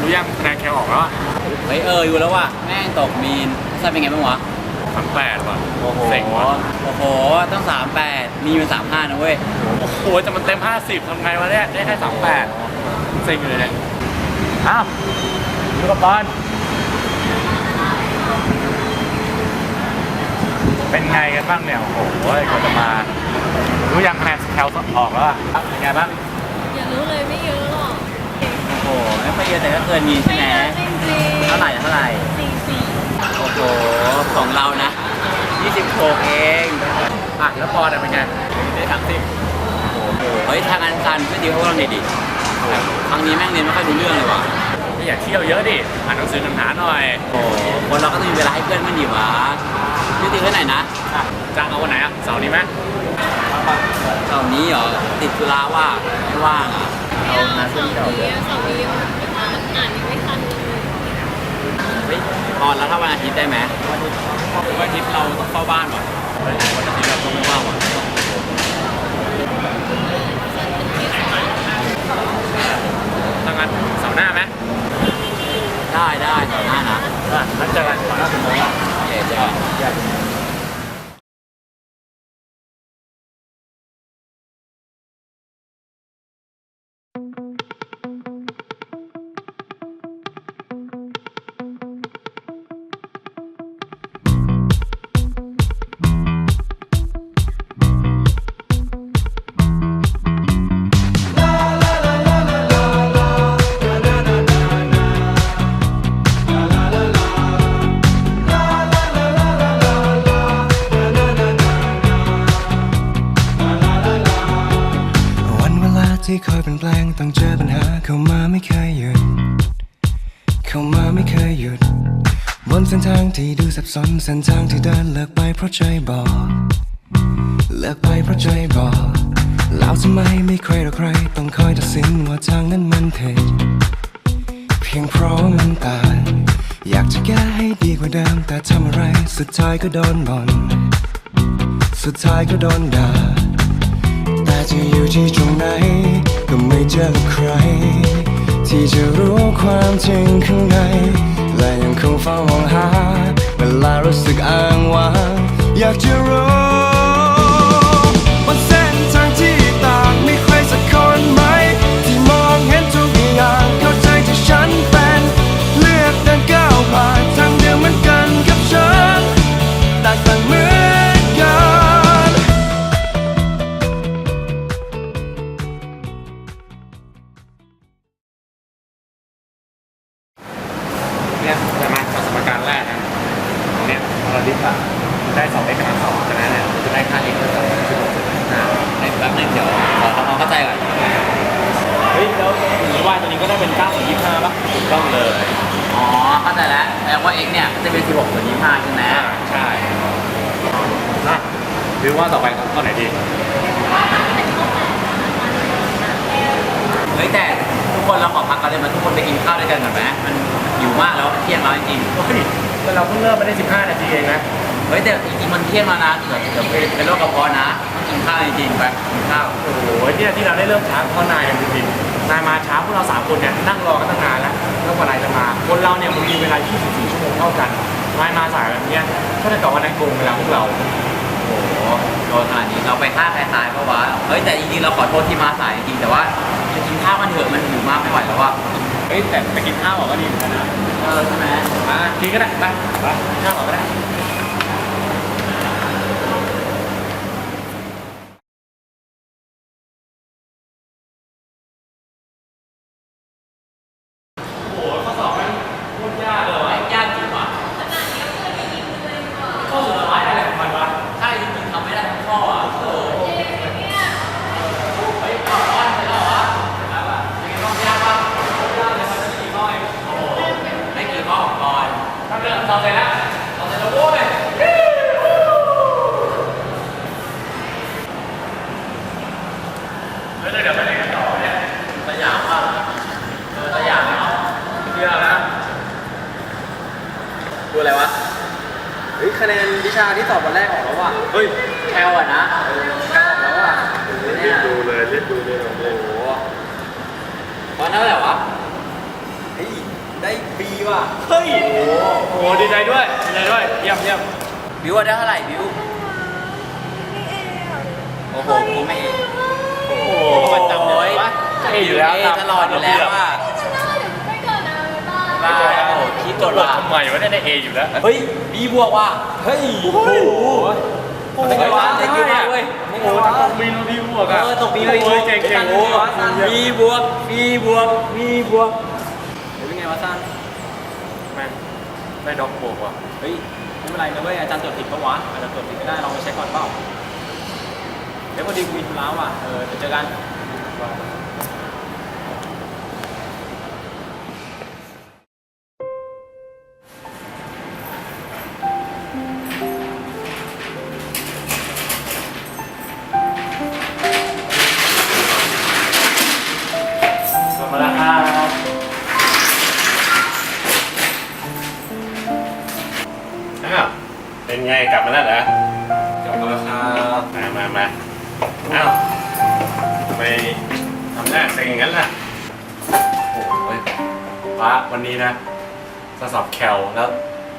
รู้ยังคะแนนแคลออกแล้วเฮ้ยเอออยู่แล้วว่ะแม่งตกมีนทราบเป็นไงบ้างวะสามแปดว่ะโอ้โหเซ็งว่ะโอ้โหต้องสามแปดมีเป็นสามห้านะเว้ยโอ้โหแต่มันเต็มห้าสิบทำไงวะเนี่ยได้แค่สามแปดเซ็งอยู่เลยเนี่ยอ้าวดูกับบอลเป็นไงกันบ้างเนี่ยโอ้โหกว่าจะมา รู้ยังคะแนนแคลออกแล้วอะเป็นไงบ้าง อย่ารู้เลย หไม่ค่อยเยอะแต่ก็เกินมีใช่ไม่ไหมเยอะจริงๆเท่าไหร่เท่าไหร่สี่สี่โอ้โหของเรานะ26เองอะแล้วปอนอะเป็นไงได้สามสิบโอ้โหเฮ้ยทางอันกันไม่ดีเพราะว่าเราเด็ดดิครั้งนี้แม่งเรียนไม่ค่อยรู้เรื่องเลยว่ะไม่อยากเที่ยวเยอะดิอ่านหนังสือหนังหาหน่อยโอ้โหคนเราก็ต้องมีเวลาให้เพื่อนมันดีวะนี่ตีแค่ไหนนะอะจ้างเอาวันไหนอะเสาร์นี้ไหมเสาร์นี้เหรอติดธุระว่าไม่ว่างอะ ไม่เอาสองนี้สองนี้อ่านอ่านยังไม่ทันเลยเฮ้ยพอแล้วถ้าวันอาทิตย์ได้ไหมวันอาทิตย์เราต้องเข้าบ้านว่ะวันอาทิตย์เราต้องไม่ว่างว่ะถ้างั้นเสาร์หน้าไหมได้ได้เสาร์หน้านะอะงั้นเจอกัน สับสนเส้นทางที่เดินเลิกไปเพราะใจบอก เลิกไปเพราะใจบอก แล้วทำไมไม่ใครหรอกใคร ต้องคอยตัดสินว่าทางนั้นมันผิดเพียงเพราะมันต่างอยากจะแก้ให้ดีกว่าเดิมแต่ทำอะไร สุดท้ายก็โดนบ่นสุดท้ายก็โดนด่าแต่จะอยู่ที่ตรงไหน ก็ไม่เจอใคร ที่จะรู้ความจริงข้างใน รือว่าตัวนี้ก็ได้เป็น9ส่วน25ป่ะถูกต้องเลย อ๋อเข้าใจแล้วแปลว่า x เนี่ยจะเป็น 16ส่วน25 ใช่ไหมอ่าใช่อะหรือว่าต่อไปข้อไหนดีเฮ้ยแต่ทุกคนเราขอพักกันเลยมาทุกคนไปกินข้าวด้วยกันก่อนไหมมันหิวมากแล้วมันเที่ยงแล้วจริงเฮ้ยแต่เราเพิ่งเริ่มมาได้ 15 นาทีเองนะๆเฮ้ยแต่จริงๆมันเที่ยงแล้วนะเดี๋ยวเดี๋ยวเป็นเป็นโรคกระเพาะนะต้องกินข้าวจริงๆไปกินข้าวโอ้โหเนี่ยที่เราได้เริ่มช้าเพราะนายจริงๆ นายมาช้าพวกเราสามคนเนี่ยนั่งรอกันตั้งนานแล้วแล้วกว่านายจะมา คนเราเนี่ยมันมีเวลา 24 ชั่วโมงเท่ากันนายมาสายแบบเนี้ยก็ได้ต่อวันนายโกงเวลาพวกเรา โอ้โหโดนขนาดนี้เราไปฆ่าใครตายเพราะว่าเฮ้ยแต่จริงๆเราขอโทษที่มาสายจริงๆแต่ว่าจะกินข้าวมันเถอะมันหิวมากไม่ไหวแล้วอะเฮ้ยแต่ไปกินข้าวก่อนก็ดีเหมือนกันนะเออใช่ไหมอะกินก็ได้ไปไปกินข้าวก่อนก็ได้ ยากจริงว่ะข้อสุดท้ายอะไรของมันวะใช่จริงๆทำไม่ได้ทั้งข้ออะโอ้โหเฮ้ยเอาอ้อนไปแล้วเหรอแล้วอะยังไงบ้างยากปะยากเลยมันจะกี่ข้อเองโอ้โหไม่กี่ข้อก่อนทำเรื่องต่อเสร็จแล้วต่อเสร็จแล้วโว้ย แล้วเดี๋ยวไปไหนกันต่อเนี่ย สยามอะเออสยามเนาะ เที่ยวนะ ดูอะไรวะ เฮ้ยคะแนนวิชาที่สอบวันแรกออกแล้วว่ะเฮ้ยแคลอะนะแค่ออกแล้วว่ะเนี่ยดูเลยรีบดูเลยโอ้โหวันเท่าไหร่วะเฮ้ยได้บีว่ะ เฮ้ยโอ้โหดีใจด้วยดีใจด้วยเยี่ยมเยี่ยมบิวว่าได้เท่าไหร่บิว โอ้โหกูไม่เอโอ้โหมันจำเลยว่าเออยู่แล้วเอตลอดอยู่แล้วว่า ไม่เกินนะบ๊ายบายบ้าโอ้โหคิด กกดดว่าว่าทำไมวะได้ได้เออยู่แล้ว เฮ้ยบีบวกว่ะ เฮ้ย โอ้โหเป็นไงวะเก่งมากเว้ยโอ้โหตกมีโนดีบวกเออะอตกบีเลยโอ้ยเก่งเก่งโอ้โอ้บีบวกบีบวกบีบวกเฮ้ยเป็นไงวะซันแม่งได้ด็อกบวกว่ะ เฮ้ยไม่เป็นไรนะเว้ยอาจารย์ตรวจผิดปะวะอาจจะตรวจผิดก็ได้ลองไปเช็คก่อนเปล่าเดี๋ยวพอดีกูมีธุระว่ะ เออเดี๋ยวเจอกัน กลับมาแล้วเหรอ กลับมาแล้วครับมามามาอ้าวทำไมทำหน้าเซ็งอย่างนั้นล่ะ โอ้ยฟ้าวันนี้นะจะสอบแคลแล้ว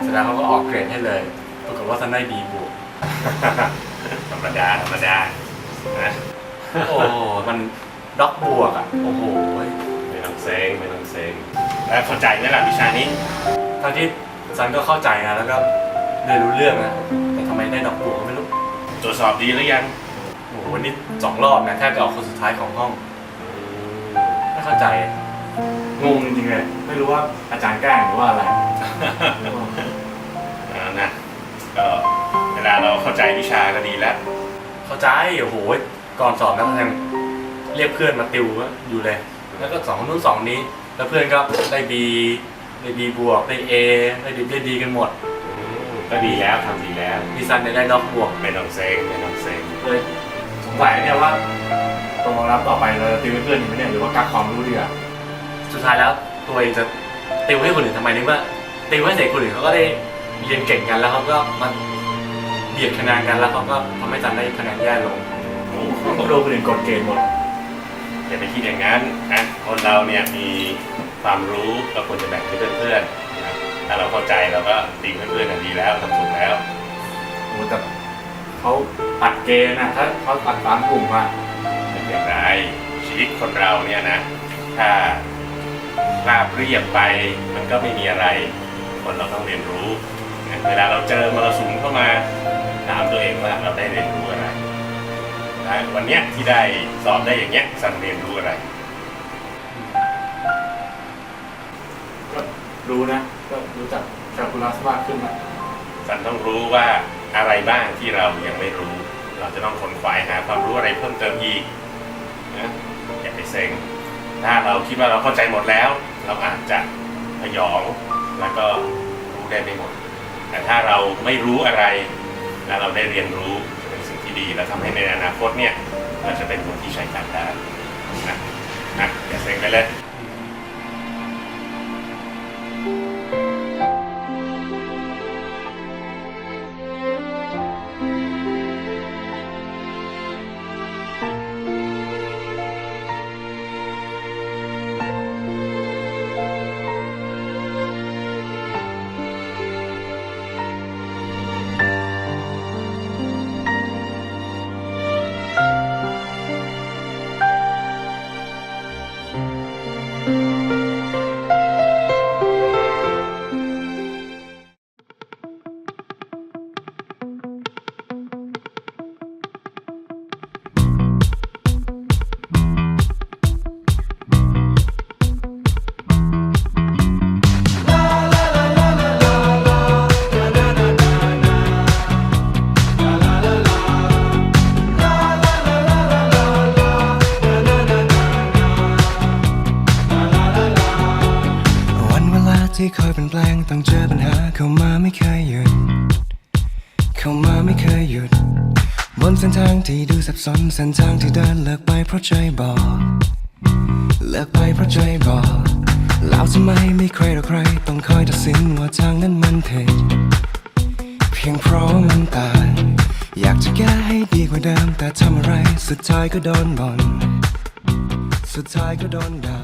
เสร็จแล้วเขาก็ออกเกรดให้เลย ปรากฏว่าท่านได้ดีบวก ธรรมดา ธรรมดานะโอ้มันด็อกบวกอะ โอ้โห ไม่ต้องเซ็งไม่ต้องเซ็งแล้วเข้าใจไหมล่ะวิชานี้ทั้งที่ซันก็เข้าใจนะแล้วก็ เรียนรู้เรื่องนะแต่ทำไมได้ด็อกบวกก็ไม่รู้ตรวจสอบดีหรือยังโอ้โหวันนี้สองรอบนะแทบจะออกคนสุดท้ายของห้องไม่เข้าใจงงจริงๆเลยไม่รู้ว่าอาจารย์แกล้งหรือว่าอะไร เอานะก็เวลาเราเข้าใจวิชาก็ดีแล้ว เข้าใจโอ้โหก่อนสอบนะยังเรียกเพื่อนมาติวอยู่เลย แล้วก็สองคนนู้นสองนี้ แล้วเพื่อนก็ได้บีได้บีบวกได้เอได้ดีได้ดีกันหมดอืม ก็ดีแล้วทำดีแล้วพี่ซันเนี่ยได้ด็อกบวกไม่ต้องเซ็งไม่ต้องเซ็งเลยสงสัยเนี่ยว่าตรงรับต่อไปเราจะติวให้เพื่อนอีกไหมเนี่ยหรือว่ากักความรู้ดีอะสุดท้ายแล้วตัวเองจะติวให้คนอื่นทำไมนึกว่าติวให้เด็กคนอื่นเขาก็ได้เรียนเก่งกันแล้วเขาก็มันเบียดคะแนนกันแล้วเขาก็ทำให้จันได้คะแนนแย่ลงโอ้เขาโดนคนอื่นกดเกณฑ์หมดอย่าไปคิดอย่างนั้นนะคนเราเนี่ยมีความรู้ก็ควรจะแบ่งให้เพื่อนๆนะ ถ้าเราเข้าใจเราก็ติงเพื่อนๆดีแล้วทำถูกแล้ว โอ้แต่เขาตัดเกณฑ์นะถ้าเขาตัดตามกลุ่มอะเป็นอย่างไรชีวิตคนเราเนี่ยนะ ถ้าราบเรียบไปมันก็ไม่มีอะไร คนเราต้องเรียนรู้นะเวลาเราเจอมรสุมเข้ามาถามตัวเองว่าเราได้เรียนรู้อะไรนะวันเนี้ยที่ได้สอบได้อย่างเงี้ยสันเรียนรู้อะไร ก็รู้นะ ก็รู้จักแคลคูลัสมากขึ้นนะสันต้องรู้ว่าอะไรบ้างที่เรายังไม่รู้ เราจะต้องขนขวาหาความรู้อะไรเพิ่มเติมอีกนะอย่าไปเซ็งถ้าเราคิดว่าเราเข้าใจหมดแล้ว เราอาจจะพยองแล้วก็รู้ได้ไม่หมด แต่ถ้าเราไม่รู้อะไรแล้วเราได้เรียนรู้จะเป็นสิ่งที่ดี แล้วทำให้ในอนาคตเนี่ยเราจะเป็นคนที่ใช้การได้นะนะอย่าเซ็งไปเลย เข้ามาไม่เคยหยุด เข้ามาไม่เคยหยุด บนเส้นทางที่ดูสับสนเส้นทางที่เดินเลิกไปเพราะใจบอก เลิกไปเพราะใจบอกแล้วทำไมไม่ใครหรอใคร ต้องคอยตัดสินว่าทางนั้นมันผิดเพียงเพราะมันตางอยากจะแก้ให้ดีกว่าเดิมแต่ทำอะไร สุดท้ายก็โดนบ่นสุดท้ายก็โดนด่า